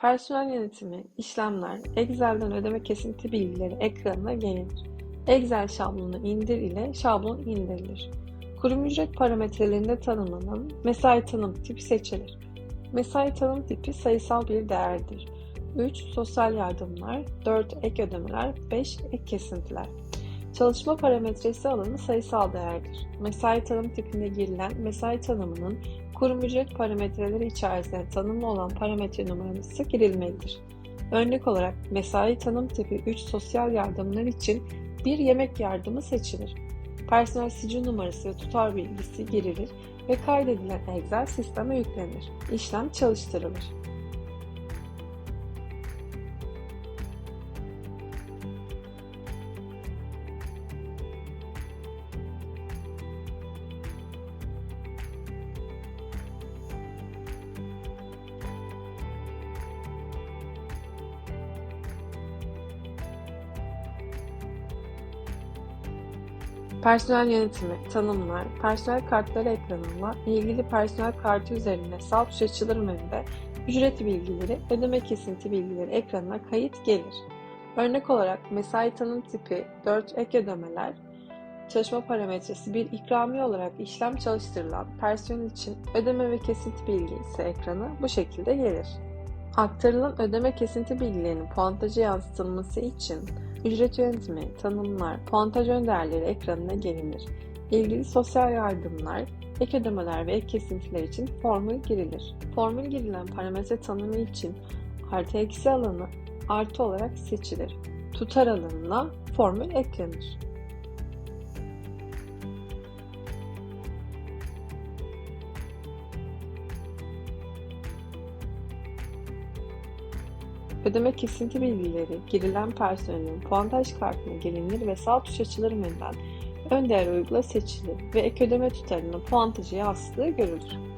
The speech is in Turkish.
Personel yönetimi, işlemler, Excel'den ödeme kesinti bilgileri ekranına gelir. Excel şablonu indir ile şablon indirilir. Kurum ücret parametrelerinde tanımlanan mesai tanım tipi seçilir. Mesai tanım tipi sayısal bir değerdir. 3. Sosyal yardımlar, 4. Ek ödemeler, 5. Ek kesintiler. Çalışma parametresi alanı sayısal değerdir. Mesai tanım tipinde girilen mesai tanımının kurum ücret parametreleri içerisinde tanımlı olan parametre numarası girilmelidir. Örnek olarak mesai tanım tipi 3 sosyal yardımlar için bir yemek yardımı seçilir. Personel sicil numarası ve tutar bilgisi girilir ve kaydedilen Excel sisteme yüklenir. İşlem çalıştırılır. Personel yönetimi, tanımlar, personel kartları ekranında ilgili personel kartı üzerinde sağ tuş açılır menüde ücret bilgileri, ödeme kesinti bilgileri ekranına kayıt gelir. Örnek olarak mesai tanım tipi 4 ek ödemeler, çalışma parametresi bir ikramiye olarak işlem çalıştırılan personel için ödeme ve kesinti bilgisi ekranı bu şekilde gelir. Aktarılan ödeme kesinti bilgilerinin puantaja yansıtılması için ücret yönetimi, tanımlar, puantaj önderleri ekranına gelinir. İlgili sosyal yardımlar, ek ödemeler ve ek kesintiler için formül girilir. Formül girilen parametre tanımı için artı eksi alanı artı olarak seçilir. Tutar alanına formül eklenir. Ödeme kesinti bilgileri girilen personelin puantaj kartına gelinir ve sağ tuş açılır menüden ön değer uygula seçilir ve ek ödeme tutarının puantajı yansıttığı görülür.